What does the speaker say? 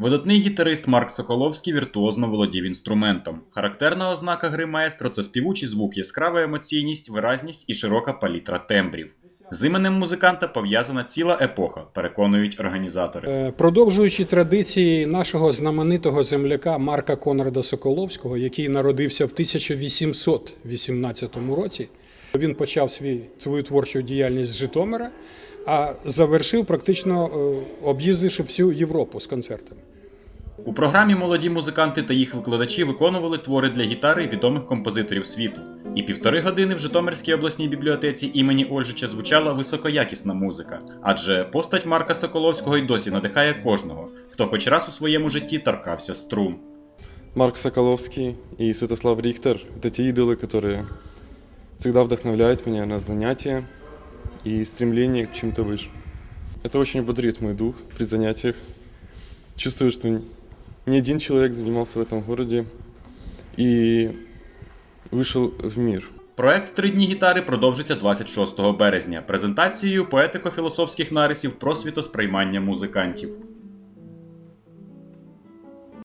Видатний гітарист Марк Соколовський віртуозно володів інструментом. Характерна ознака гри маестро це співучий звук, яскрава емоційність, виразність і широка палітра тембрів. З іменем музиканта пов'язана ціла епоха, переконують організатори. Е, Продовжуючи традиції нашого знаменитого земляка Марка Конрада Соколовського, який народився в 1818 році, він почав свій, свою творчу діяльність з Житомира, а завершив практично е, об'їздивши всю Європу з концертами. У програмі молоді музиканти та їх викладачі виконували твори для гітари відомих композиторів світу. І півтори години в Житомирській обласній бібліотеці імені Ольжича звучала високоякісна музика, адже постать Марка Соколовського й досі надихає кожного, хто хоч раз у своєму житті торкався струн. Марк Соколовский и Святослав Рихтер – это те идолы, которые всегда вдохновляют меня на занятия и стремление к чему-то выше. Это очень бодрит мой дух при занятиях. Чувствую, что не один человек занимался в этом городе и вышел в мир. Проект Три дні гітари продовжиться 26 березня презентацією поетико-філософських нарисів про світосприймання музикантів.